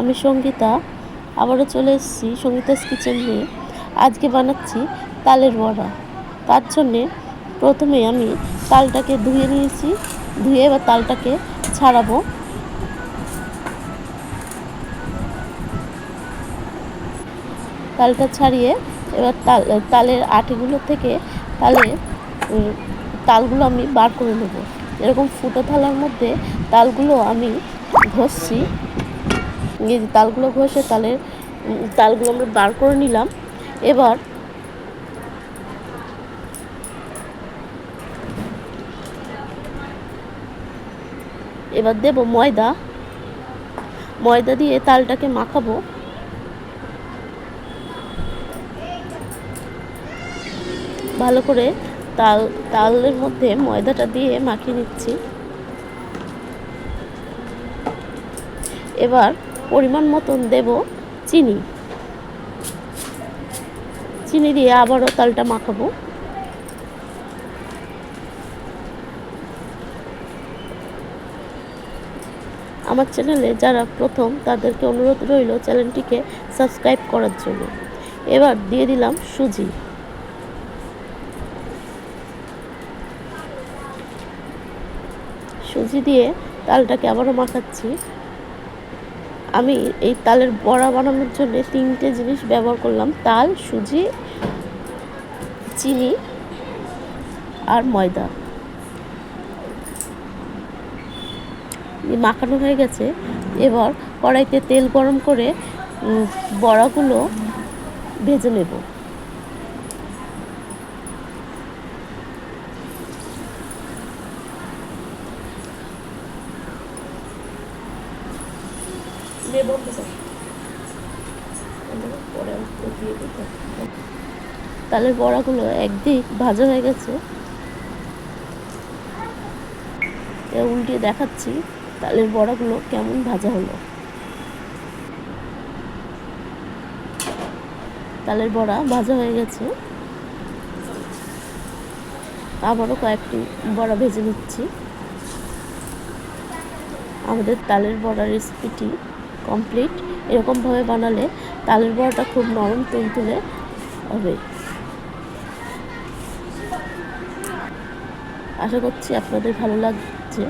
আমি সঙ্গীতা, আবারও চলে এসেছি সঙ্গীতাস কিচেন নিয়ে। আজকে বানাচ্ছি তালের বড়া। তার জন্যে প্রথমে আমি তালটাকে ধুয়ে নিয়েছি। ধুয়ে এবার তালটাকে ছাড়াবো। তালটা ছাড়িয়ে এবার তাল, তালের আটিগুলো থেকে তালে তালগুলো আমি বার করে নেব। এরকম ফুটো থালার মধ্যে তালগুলো আমি ঘষছি। এই তালগুলো ঘষে তালের তালগুলো আমরা বার করে নিলাম। এবার এবার দেব ময়দা। ময়দা দিয়ে তালটাকে মাখাবো। ভালো করে তাল, তালের মধ্যে ময়দাটা দিয়ে মাখিয়ে নিচ্ছি। এবার পরিমাণ মতন দেব চিনি। চিনি দিয়ে আবারও তালটা মাখাবো। আমার চ্যানেলে যারা প্রথম, তাদেরকে অনুরোধ রইল চ্যানেলটিকে সাবস্ক্রাইব করার জন্য। এবার দিয়ে দিলাম সুজি। সুজি দিয়ে তালটাকে আবারও মাখাচ্ছি। আমি এই তালের বড়া বানানোর জন্য তিনটে জিনিস ব্যবহার করলাম। তাল, সুজি, চিনি আর ময়দা। মাখানো হয়ে গেছে। এবার কড়াইতে তেল গরম করে বড়াগুলো ভেজে নেব। তালের বড়াগুলো একদিক ভাজা হয়ে গেছে। উল্টিয়ে দেখাচ্ছি তালের বড়াগুলো কেমন ভাজা হলো। তালের বড়া ভাজা হয়ে গেছে। আবারও কয়েকটি বড়া ভেজে নিচ্ছি। আমাদের তালের বড়া রেসিপিটি কমপ্লিট এরকমভাবে বানালে তালের বড়াটা খুব নরম তুলতুলে হবে। আশা করছি আপনাদের ভালো লাগছে।